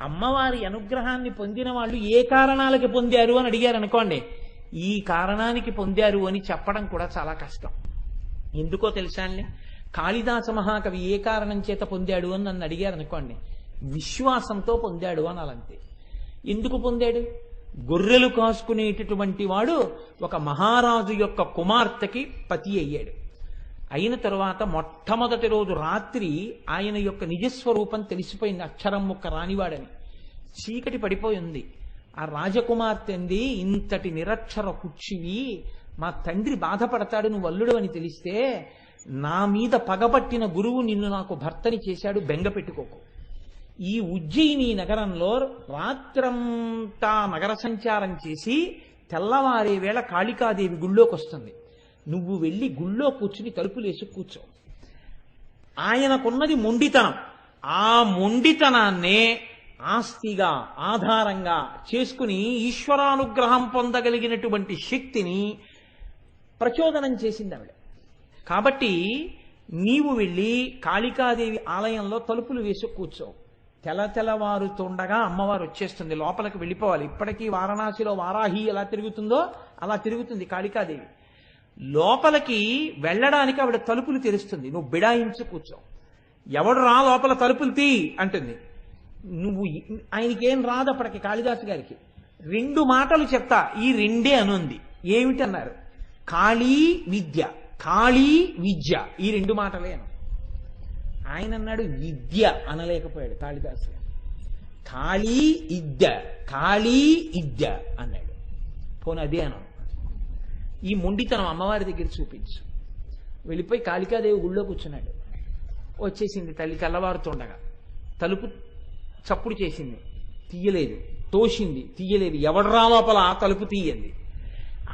అమ్మవారి అనుగ్రహాన్ని పొందిన వాళ్ళు ఏ కారణాలకి పొందారు అని అడిగారు అనుకోండి. ఈ కారణానికి పొందారు అని చెప్పడం కూడా చాలా కష్టం. ఎందుకో తెలుసా అండి? కాళిదాస మహాకవి ఏ కారణం చేత పొందాడు అని నన్ను అడిగారు అనుకోండి. విశ్వాసంతో పొందాడు అనాలంతే. ఎందుకు పొందాడు? గొర్రెలు కాసుకునేటటువంటి వాడు ఒక మహారాజు యొక్క కుమార్తెకి పతి అయ్యాడు. అయిన తరువాత మొట్టమొదటి రోజు రాత్రి ఆయన యొక్క నిజస్వరూపం తెలిసిపోయింది. అక్షరం ముక్క రానివాడని. చీకటి పడిపోయింది ఆ రాజకుమార్తె అంది ఇంతటి నిరక్షర కుచ్చివి మా తండ్రి బాధపడతాడు నువ్వు అల్లుడు అని తెలిస్తే నా మీద పగబట్టిన గురువు నిన్ను నాకు భర్తని చేశాడు బెంగ పెట్టుకోకు. ఈ ఉజ్జయిని నగరంలో రాత్రంతా నగర సంచారం చేసి తెల్లవారే వేళ కాళికాదేవి గుళ్ళోకి వస్తుంది నువ్వు వెళ్ళి గుళ్ళో కూర్చుని తలుపులేసి కూర్చో. ఆయనకున్నది మొండితనం. ఆ మొండితనాన్నే ఆస్తిగా ఆధారంగా చేసుకుని ఈశ్వరానుగ్రహం పొందగలిగినటువంటి శక్తిని ప్రచోదనం చేసింది ఆవిడ కాబట్టి నీవు వెళ్ళి కాళికాదేవి ఆలయంలో తలుపులు వేసి కూర్చో. తెల తెల్లవారుతుండగా అమ్మవారు వచ్చేస్తుంది. లోపలికి వెళ్ళిపోవాలి. ఇప్పటికీ వారణాసిలో వారాహి ఎలా తిరుగుతుందో అలా తిరుగుతుంది కాళికాదేవి. లోపలికి వెళ్ళడానికి ఆవిడ తలుపులు తెరుస్తుంది. నువ్వు బిడాయించి కూర్చో. ఎవడు రా లోపల తలుపులు తీ అంటుంది. నువ్వు ఆయనకేం రాదు అప్పటికి కాళిదాసు గారికి. రెండు మాటలు చెప్తా. ఈ రెండే అనుంది. ఏమిటన్నారు కాళీ విద్య. కాళీ విద్య. ఈ రెండు మాటలే అను. ఆయన అన్నాడు విద్య అనలేకపోయాడు కాళిదాసు కాళీ ఇద్య కాళీ ఇద్య అన్నాడు. పోనీ అదే అను. ఈ మొండితనం అమ్మవారి దగ్గర చూపించు. వెళ్ళిపోయి కాళికాదేవి గుళ్ళో కూర్చున్నాడు. వచ్చేసింది తల్లి తెల్లవారుతుండగా. తలుపు చప్పుడు చేసింది. తీయలేదు. తోసింది. తీయలేదు. ఎవడరా లోపల తలుపు తీయండి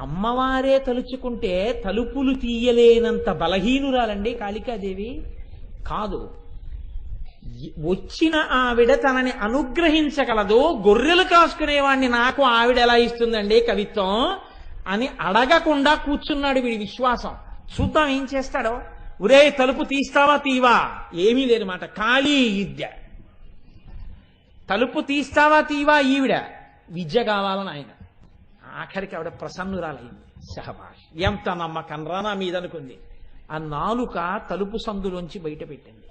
అమ్మవారే తలుచుకుంటే తలుపులు తీయలేనంత బలహీనురాలండి కాళికాదేవి. కాదు. వచ్చిన ఆవిడ తనని అనుగ్రహించగలదు. గొర్రెలు కాసుకునేవాడిని నాకు ఆవిడ ఎలా ఇస్తుందండి కవిత్వం? అని అడగకుండా కూర్చున్నాడు వీడి విశ్వాసం. చూద్దాం ఏం చేస్తాడో. ఒరే తలుపు తీస్తావా తీవా? ఏమీ లేదు మాట. ఖాళీ విద్య తలుపు తీస్తావా తీవా ఈవిడ? విద్య కావాలని ఆయన. ఆఖరికి ఆవిడ ప్రసన్నురాలైంది. సహబాష్ ఎంత నమ్మకం రానా మీదనుకుంది. ఆ నాలుక తలుపు సందులోంచి బయట పెట్టింది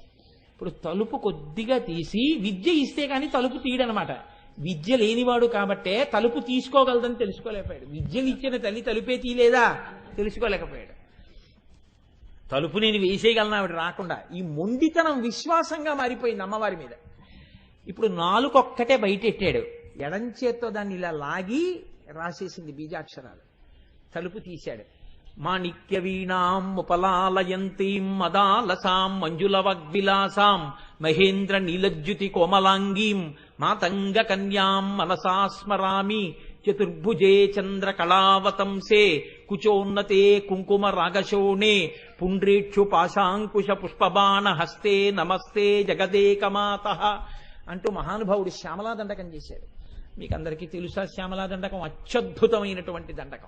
ఇప్పుడు తలుపు కొద్దిగా తీసి విద్య ఇస్తే కానీ తలుపు తీయడనమాట విద్య లేనివాడు కాబట్టే తలుపు తీసుకోగలదని తెలుసుకోలేకపోయాడు. విద్యను ఇచ్చిన తల్లి తలుపే తీయలేదా తెలుసుకోలేకపోయాడు. తలుపు నేను వేసేయగలను? ఆవిడ రాకుండా. ఈ మొండితనం విశ్వాసంగా మారిపోయింది అమ్మవారి మీద. ఇప్పుడు నాలుకొక్కటే బయటెట్టాడు. ఎడంచేత్తో దాన్ని ఇలా లాగి రాసేసింది బీజాక్షరాలు. తలుపు తీశాడు. మాణిక్యవీణాం ఉపలాలయంతీం మదాలసాం మంజులవగ్విలాసాం మహేంద్ర నీలజ్యుతి కోమలాంగీం మాతంగ కన్యాం మనసా స్మరామి చతుర్భుజే చంద్ర కళావతంసే కుచోన్నతే కుంకుమ రాగశోణే పుండ్రీక్షు పాశాంకుశ పుష్పబాణ హస్తే నమస్తే జగదేకమాత అంటూ మహానుభావుడు శ్యామలా దండకం చేశాడు. మీకందరికీ తెలుసా శ్యామలా దండకం అత్యద్భుతమైనటువంటి దండకం.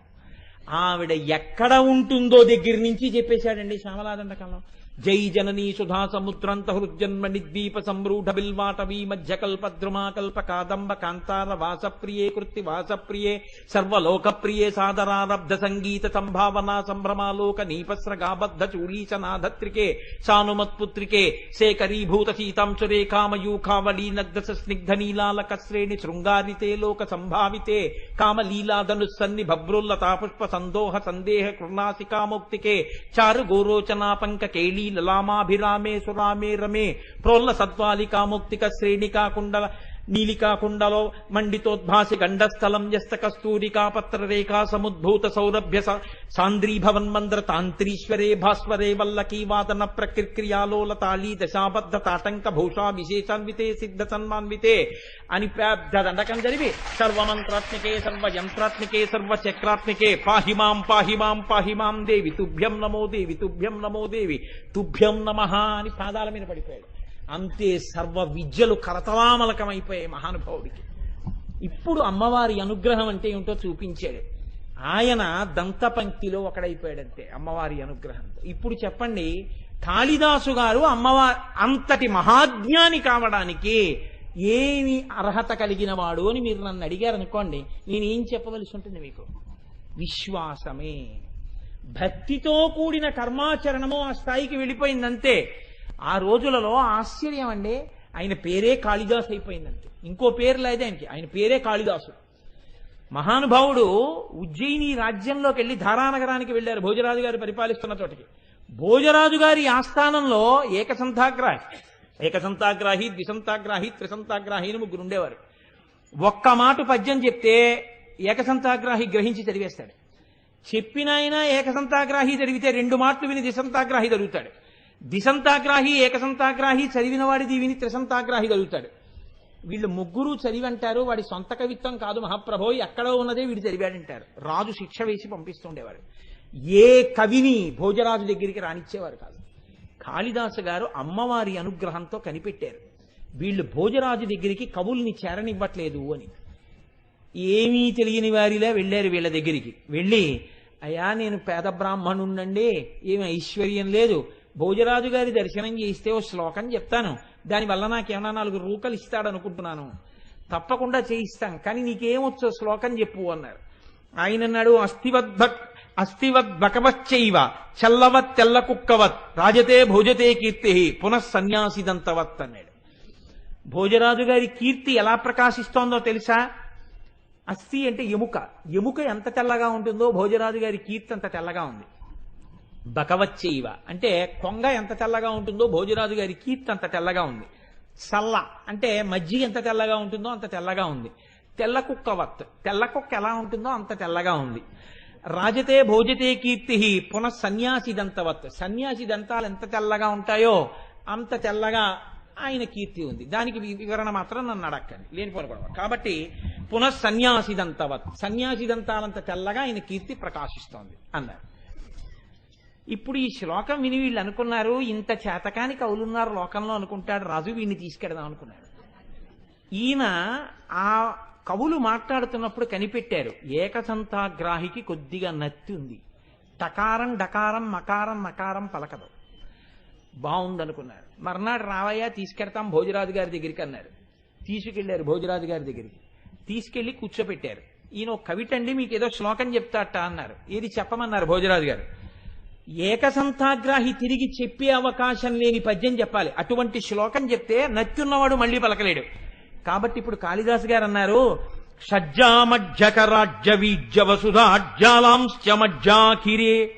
ఆవిడ ఎక్కడ ఉంటుందో దగ్గర నుంచి చెప్పేశాడండి శ్యామలాదండకంలో. జై జననీ సుధా సముద్రంత హృజన్మ నిద్వీప సంరూఢ బిల్వాటవీ మధ్య కల్ప ద్రుమా కాదంబ కాంతార వాసప్రియే కృత్తి వాసప్రియే సర్వలోకప్రియే సాదరారబ్ధ సంగీత సంభావనా సంభ్రమాలోక నీపస్రగాబద్ధ చూలీచనాధత్రికే సానుమత్పుత్రికే సేకరీభూత సీతాంశురే కామయూఖావళీ నగ్ధస స్నిగ్ధ నీలాలక శ్రేణి శృంగారితే లోక సంభావితే కామలీలాధను సన్ని భబ్రుల్లతా సందోహ సందేహ కృణాసికామౌక్తికే చారు గోరోచనా పంక కేళీ లలామాభిరామే సురామే రమే ప్రోల్ల సద్వాలికాముక్తిక శ్రేణికా కుండల నీలికాకుండలో మండితోద్భాసి గండస్థలం యస్త కస్తూరికా పత్రరేఖా సముద్భూత సౌరభ్య సాంద్రీభవన్మంద్ర తాంత్రీశ్వరే భాస్వరే వల్లకీ వాదన ప్రక్రియాలోల తాళీ దశాబద్ధ తాటంక భూషా విశేషాన్వితే సిద్ధ సన్మాన్వితే అని పెద్ద దండకం జరిపి సర్వమంత్రాత్మికే సర్వయంత్రాత్మికే సర్వచక్రాత్మికే పాహిమాం పాహిమాం పాహిమాం దేవి తుభ్యం నమో దేవి తుభ్యం నమో దేవి తుభ్యం నమ అని పాదాల మీద పడిపోయాడు. అంతే సర్వ విద్యలు కరతలామలకమైపోయాయి మహానుభావుడికి. ఇప్పుడు అమ్మవారి అనుగ్రహం అంటే ఏమిటో చూపించాడు. ఆయన దంతపంక్తిలో ఒకడైపోయాడంతే అమ్మవారి అనుగ్రహంతో. ఇప్పుడు చెప్పండి కాళిదాసు గారు అమ్మవారి అంతటి మహాజ్ఞాని కావడానికి ఏమి అర్హత కలిగిన వాడు అని మీరు నన్ను అడిగారు అనుకోండి నేనేం చెప్పవలసి ఉంటుంది మీకు? విశ్వాసమే. భక్తితో కూడిన కర్మాచరణము ఆ స్థాయికి వెళ్ళిపోయిందంతే. ఆ రోజులలో ఆశ్చర్యం అండి. ఆయన పేరే కాళిదాసు అయిపోయిందంటే ఇంకో పేరు లేదు ఆయనకి. ఆయన పేరే కాళిదాసు. మహానుభావుడు ఉజ్జయిని రాజ్యంలోకి వెళ్ళి ధారానగరానికి వెళ్ళారు. భోజరాజు గారు పరిపాలిస్తున్న చోటికి. భోజరాజు గారి ఆస్థానంలో ఏకసంతాగ్రాహి ఏకసంతాగ్రాహి ద్విసంతాగ్రాహి త్రిసంతాగ్రాహి అని ముగ్గురు ఉండేవారు. ఒక్క మాట పద్యం చెప్తే ఏకసంతాగ్రాహి గ్రహించి చదివేస్తాడు. చెప్పిన ఆయన ఏకసంతాగ్రాహి చదివితే రెండు మాటలు విని దిశంతాగ్రాహి చదువుతాడు. ద్విసంతాగ్రాహి ఏకసంతాగ్రాహి చదివిన వాడిది విని త్రిసంతాగ్రాహి కలుగుతాడు. వీళ్ళు ముగ్గురు చదివి అంటారు వాడి సొంత కవిత్వం కాదు మహాప్రభో ఎక్కడో ఉన్నదే వీడు చదివాడంటారు. రాజు శిక్ష వేసి పంపిస్తుండేవాడు. ఏ కవిని భోజరాజు దగ్గరికి రానిచ్చేవారు కాదు. కాళిదాసు గారు అమ్మవారి అనుగ్రహంతో కనిపెట్టారు. వీళ్ళు భోజరాజు దగ్గరికి కవుల్ని చేరనివ్వట్లేదు అని. ఏమీ తెలియని వారిలా వెళ్ళారు వీళ్ళ దగ్గరికి. వెళ్ళి అయ్యా నేను పేద బ్రాహ్మణుండండి ఏమి ఐశ్వర్యం లేదు. భోజరాజు గారి దర్శనం చేస్తే ఓ శ్లోకం చెప్తాను. దానివల్ల నాకేమన్నా నాలుగు రూకలు ఇస్తాడనుకుంటున్నాను. తప్పకుండా చేయిస్తాం కానీ నీకేమొచ్చో శ్లోకం చెప్పు అన్నారు. ఆయన అన్నాడు అస్థివద్భక్ అస్థివద్భకవచ్చైవ చల్లవత్ తెల్ల కుక్కవత్ రాజతే భోజతే కీర్తి పునః సన్యాసిదంతవత్ అన్నాడు. భోజరాజు గారి కీర్తి ఎలా ప్రకాశిస్తోందో తెలుసా? అస్థి అంటే ఎముక. ఎముక ఎంత తెల్లగా ఉంటుందో భోజరాజు గారి కీర్తి అంత తెల్లగా ఉంది. బకవచ్చైవ అంటే కొంగ ఎంత తెల్లగా ఉంటుందో భోజరాజు గారి కీర్తి అంత తెల్లగా ఉంది. చల్ల అంటే మజ్జిగ ఎంత తెల్లగా ఉంటుందో అంత తెల్లగా ఉంది. తెల్ల కుక్కవత్ తెల్ల కుక్క ఎలా ఉంటుందో అంత తెల్లగా ఉంది. రాజతే భోజతే కీర్తి పునః సన్యాసి దంతవత్ సన్యాసి దంతాలు ఎంత తెల్లగా ఉంటాయో అంత తెల్లగా ఆయన కీర్తి ఉంది. దానికి వివరణ మాత్రం నన్ను అడక్కండి. లేనిపోని గొడవ కాబట్టి పునః సన్యాసి దంతవత్ సన్యాసి దంతాలంత తెల్లగా ఆయన కీర్తి ప్రకాశిస్తోంది. అన్నారు. ఇప్పుడు ఈ శ్లోకం విని వీళ్ళు అనుకున్నారు ఇంత చేతకాని కవులున్నారు లోకంలో అనుకుంటాడు రాజు వీడిని తీసుకెడదాం అనుకున్నాడు. ఈయన ఆ కవులు మాట్లాడుతున్నప్పుడు కనిపెట్టారు ఏకసంతాగ్రాహికి కొద్దిగా నత్తి ఉంది. టకారం డకారం మకారం నకారం పలకదు. బాగుందనుకున్నారు మర్నాడు రావయ్యా తీసుకెడతాం భోజరాజు గారి దగ్గరికి అన్నారు. తీసుకెళ్ళారు భోజరాజు గారి దగ్గరికి. తీసుకెళ్ళి కూర్చోపెట్టారు. ఈయన ఒక కవిటండి మీకు ఏదో శ్లోకం చెప్తాట అన్నారు. ఏది చెప్పమన్నారు భోజరాజు గారు? ఏకసంతాగ్రాహి తిరిగి చెప్పే అవకాశం లేని పద్యం చెప్పాలి. అటువంటి శ్లోకం చెప్తే నచ్చున్నవాడు మళ్ళీ పలకలేడు. కాబట్టి ఇప్పుడు కాళిదాసు గారు అన్నారు షజ్జామజ్జకరాజ్య వీజ్య వసుధాజ్యాలాంశ్చమజ్జాకిరే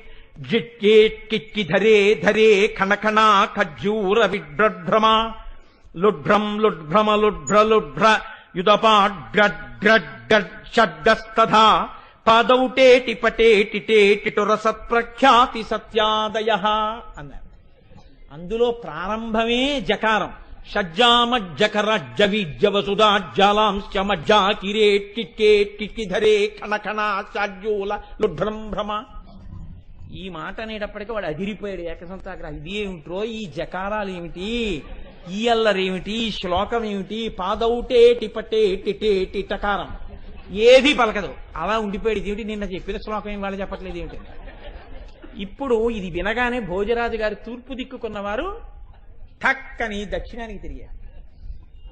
జిట్కేట్కిక్కి ధరే ధరే కణకణా ఖజ్జూర విడ్రభ్రమ లుఢ్రం యుదపాడ్ లుఢ్ర లుఢ్ర షడ్డస్తథా పాదౌటేటి పటేటి టేటిటు రసత్ప్రఖ్యాతి సత్యాదయ. అన్నారు. అందులో ప్రారంభమే జకారం. షజ్జామజ్జకరజ్జవీజ్యవసుధాజ్జాలాంశ్చ మజ్జా కిరేటికేటికి ధరే కణకణ శాడ్యూల లుఢ్రం భ్రమ. ఈ మాట అనేటప్పటికీ వాడు అదిరిపోయాడు. ఏకసంతాగ్రహం ఇది ఏమిట్రో? ఈ జకారాలు ఏమిటి ఈ అల్లరేమిటి? ఈ శ్లోకం ఏమిటి పాదౌటే టిపటే టేటి టకారం. ఏది పలకదు. అలా ఉండిపోయాడు ఇదేమిటి? నిన్న చెప్పిన శ్లోకం ఏం వాళ్ళు చెప్పట్లేదు ఏమిటి? ఇప్పుడు ఇది వినగానే భోజరాజు గారు తూర్పు దిక్కుకున్నవారు ఠక్కని దక్షిణానికి తిరిగారు.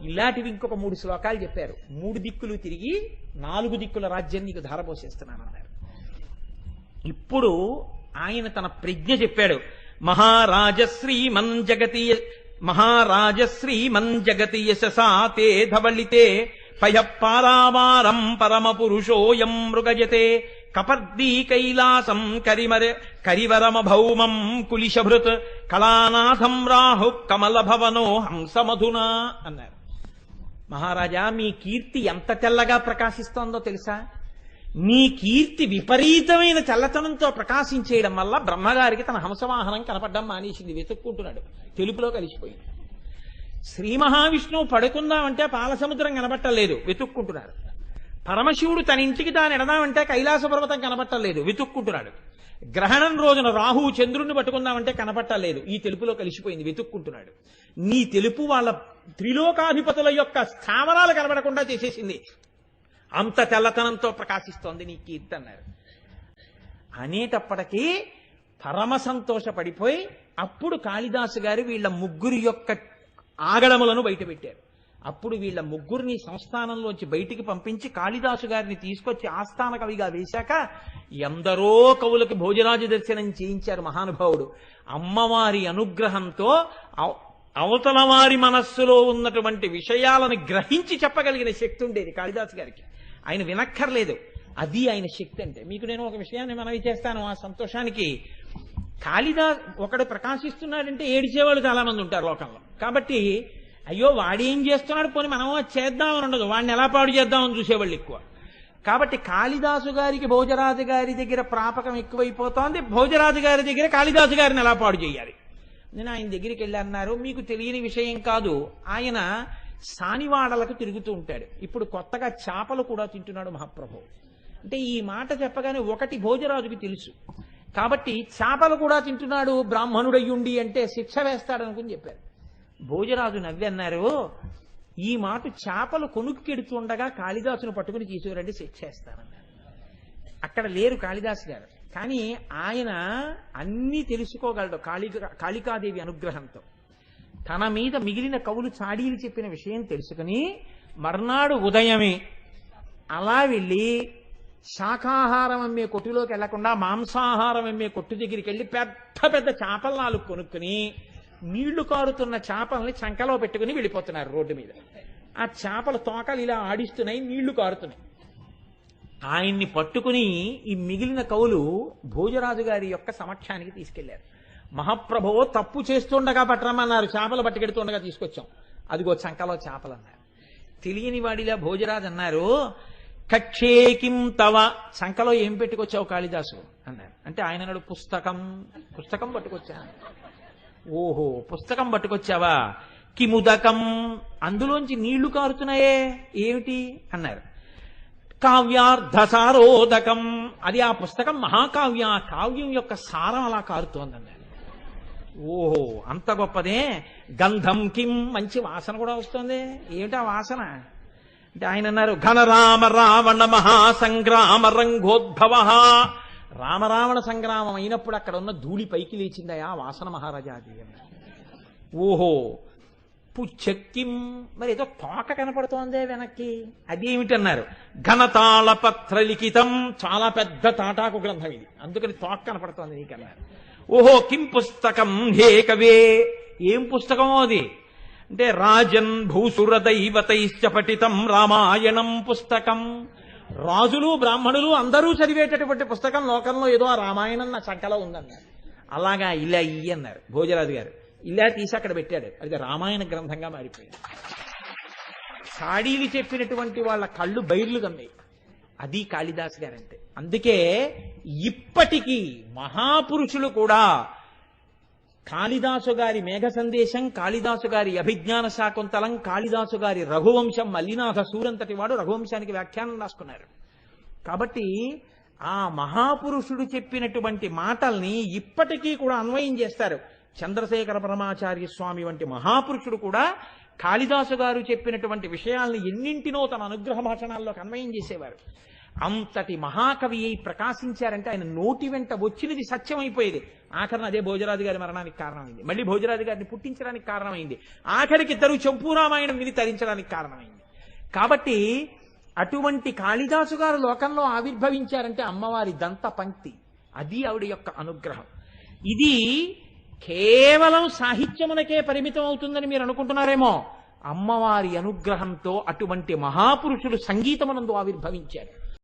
ఇలాంటివి ఇంకొక మూడు శ్లోకాలు చెప్పారు. మూడు దిక్కులు తిరిగి నాలుగు దిక్కుల రాజ్యం నీకు ధారపోసేస్తున్నానన్నారు. ఇప్పుడు ఆయన తన ప్రజ్ఞ చెప్పాడు. మహారాజశ్రీ మన్ జగతి మహారాజశ్రీ మన్ జగతి యశసా తే ధవళితే పయ పారావారం పరమ పురుషోయం మృగజతే కపర్దీ కైలాసం కరిమర కరివరమ భౌమం కులిశభృత్ కళానాథం రాహు కమల భవనో హంసమధునా అన్నారు. మహారాజా మీ కీర్తి ఎంత తెల్లగా ప్రకాశిస్తోందో తెలుసా? మీ కీర్తి విపరీతమైన చల్లతనంతో ప్రకాశించేయడం వల్ల బ్రహ్మగారికి తన హంసవాహనం కనపడడం మానేసింది వెతుక్కుంటున్నాడు. తెలుపులో కలిసిపోయింది. శ్రీ మహావిష్ణువు పడుకుందామంటే పాలసముద్రం కనబట్టలేదు. వెతుక్కుంటున్నాడు. పరమశివుడు తన ఇంటికి తాను ఎడదామంటే కైలాస పర్వతం కనబట్టలేదు. వెతుక్కుంటున్నాడు. గ్రహణం రోజున రాహువు చంద్రుణ్ణి పట్టుకుందామంటే కనపట్టలేదు ఈ తెలుపులో కలిసిపోయింది. వెతుక్కుంటున్నాడు. నీ తెలుపు వాళ్ళ త్రిలోకాధిపతుల యొక్క స్థావరాలు కనబడకుండా చేసేసింది. అంత తెల్లతనంతో ప్రకాశిస్తోంది నీ కీర్తి అన్నారు. అనేటప్పటికీ పరమ సంతోషపడిపోయి అప్పుడు కాళిదాసు గారు వీళ్ళ ముగ్గురు యొక్క ఆగడములను బయటపెట్టారు. అప్పుడు వీళ్ళ ముగ్గురిని సంస్థానంలోంచి బయటికి పంపించి కాళిదాసు గారిని తీసుకొచ్చి ఆస్థాన కవిగా వేశాక ఎందరో కవులకి భోజరాజు దర్శనం చేయించారు మహానుభావుడు. అమ్మవారి అనుగ్రహంతో అవతల వారి మనస్సులో ఉన్నటువంటి విషయాలను గ్రహించి చెప్పగలిగిన శక్తి ఉండేది కాళిదాసు గారికి. ఆయన వినక్కర్లేదు. అది ఆయన శక్తి అంటే. మీకు నేను ఒక విషయాన్ని మనవి చేస్తాను. ఆ సంతోషానికి కాళిదాస్ ఒకడు ప్రకాశిస్తున్నాడంటే ఏడిచేవాళ్ళు చాలా మంది ఉంటారు లోకంలో. కాబట్టి అయ్యో వాడేం చేస్తున్నాడు? పోనీ మనం చేద్దాం చేద్దామని ఉండదు. వాడిని ఎలా పాడు చేద్దామని చూసేవాళ్ళు ఎక్కువ. కాబట్టి కాళిదాసు గారికి భోజరాజు గారి దగ్గర ప్రాపకం ఎక్కువైపోతోంది. భోజరాజు గారి దగ్గర కాళిదాసు గారిని ఎలా పాడు చేయాలి? నేను ఆయన దగ్గరికి వెళ్ళి అన్నారు మీకు తెలియని విషయం కాదు. ఆయన సానివాడలకు తిరుగుతూ ఉంటాడు. ఇప్పుడు కొత్తగా చేపలు కూడా తింటున్నాడు మహాప్రభు. అంటే ఈ మాట చెప్పగానే ఒకటి భోజరాజుకి తెలుసు. కాబట్టి చేపలు కూడా తింటున్నాడు బ్రాహ్మణుడయ్యుండి అంటే శిక్ష వేస్తాడనుకుని చెప్పారు. భోజరాజు నవ్వి అన్నారు ఈ మాట చేపలు కొనుక్కెడుతుండగా కాళిదాసును పట్టుకుని తీసుకురండి శిక్ష వేస్తానన్నారు. అక్కడ లేరు కాళిదాసు గారు. కానీ ఆయన అన్నీ తెలుసుకోగలడు కాళి కాళికాదేవి అనుగ్రహంతో. తన మీద మిగిలిన కవులు చాడీలు చెప్పిన విషయం తెలుసుకుని మర్నాడు ఉదయమే అలా వెళ్ళి శాఖాహారం అమ్మే కొట్టులోకి వెళ్ళకుండా మాంసాహారం అమ్మే కొట్టు దగ్గరికి వెళ్ళి పెద్ద పెద్ద చేపలు నాలుగు కొనుక్కుని నీళ్ళు కారుతున్న చేపల్ని చంకలో పెట్టుకుని వెళ్ళిపోతున్నారు రోడ్డు మీద. ఆ చేపల తోకలు ఇలా ఆడిస్తున్నాయి నీళ్ళు కారుతున్నాయి. ఆయన్ని పట్టుకుని ఈ మిగిలిన కవులు భోజరాజు గారి యొక్క సమక్షానికి తీసుకెళ్ళారు. మహాప్రభువు తప్పు చేస్తుండగా పట్టరమన్నారు చేపలు పట్టుకెడుతుండగా తీసుకొచ్చాం. అదిగో చంకలో చేపలు అన్నారు. తెలియని వాడిలా భోజరాజు అన్నారు కక్షేకిం తవ. శంఖలో ఏం పెట్టుకొచ్చావు కాళిదాసు? అన్నారు. అంటే ఆయన నాడు పుస్తకం. పుస్తకం పట్టుకొచ్చా? ఓహో పుస్తకం పట్టుకొచ్చావా? కిముదకం. అందులోంచి నీళ్ళు కారుతున్నాయే? ఏమిటి? అన్నారు. కావ్యార్థసారోదకం అది ఆ పుస్తకం మహాకావ్య కావ్యం యొక్క సారం అలా కారుతోందన్నారు ఓహో అంత గొప్పదే. గంధం కిం. మంచి వాసన కూడా వస్తుంది. ఏమిటా వాసన? అంటే ఆయన అన్నారు ఘనరామ రావణ మహాసంగ్రామ రంగోద్భవ. రామరావణ సంగ్రామం అయినప్పుడు అక్కడ ఉన్న ధూళి పైకి లేచిందయా వాసన మహారాజాది ఓహో పుచ్చక్కిం మరి ఏదో తోక కనపడుతోందే వెనక్కి. అదేమిటన్నారు ఏమిటన్నారు? పత్ర లిఖితం చాలా పెద్ద తాటాకు గ్రంథం ఇది. అందుకని తోక కనపడుతోంది నీకన్నారు. ఓహో కిం పుస్తకం హే కవే. ఏం పుస్తకమో అది? అంటే రాజన్ భూసుర దైవతైశ్చ పఠితం రామాయణం పుస్తకం. రాజులు బ్రాహ్మణులు అందరూ చదివేటటువంటి పుస్తకం లోకంలో ఏదో ఆ రామాయణం నా చంకలో ఉందన్నారు. అలాగా ఇలా ఇయ్యి అన్నారు భోజరాజు గారు. ఇలా తీసి అక్కడ పెట్టాడు. అది రామాయణ గ్రంథంగా మారిపోయింది. సాడీలు చెప్పినటువంటి వాళ్ళ కళ్ళు బైర్లు కమ్మాయి అది కాళిదాస్ గారంటే. అందుకే ఇప్పటికీ మహాపురుషులు కూడా కాళిదాసు గారి మేఘ సందేశం కాళిదాసు గారి అభిజ్ఞాన శాకుంతలం కాళిదాసు గారి రఘువంశం మల్లినాథ సూరంతటి వాడు రఘువంశానికి వ్యాఖ్యానం రాసుకున్నారు. కాబట్టి ఆ మహాపురుషుడు చెప్పినటువంటి మాటల్ని ఇప్పటికీ కూడా అన్వయం చేస్తారు. చంద్రశేఖర పరమాచార్య స్వామి వంటి మహాపురుషుడు కూడా కాళిదాసు గారు చెప్పినటువంటి విషయాల్ని ఎన్నింటినో తన అనుగ్రహ భాషణాల్లోకి అన్వయం చేసేవారు. అంతటి మహాకవి అయి ప్రకాశించారంటే ఆయన నోటి వెంట వచ్చినది సత్యమైపోయేది. ఆఖరిన అదే భోజరాజు గారి మరణానికి కారణమైంది. మళ్ళీ భోజరాజు గారిని పుట్టించడానికి కారణమైంది. ఆఖరికి ఇద్దరు చంపూరామాయణం విని తరించడానికి కారణమైంది. కాబట్టి అటువంటి కాళిదాసు గారు లోకంలో ఆవిర్భవించారంటే అమ్మవారి దంత పంక్తి. అది ఆవిడ యొక్క అనుగ్రహం. ఇది కేవలం సాహిత్యమునకే పరిమితం అవుతుందని మీరు అనుకుంటున్నారేమో. అమ్మవారి అనుగ్రహంతో అటువంటి మహాపురుషులు సంగీతమునందు ఆవిర్భవించారు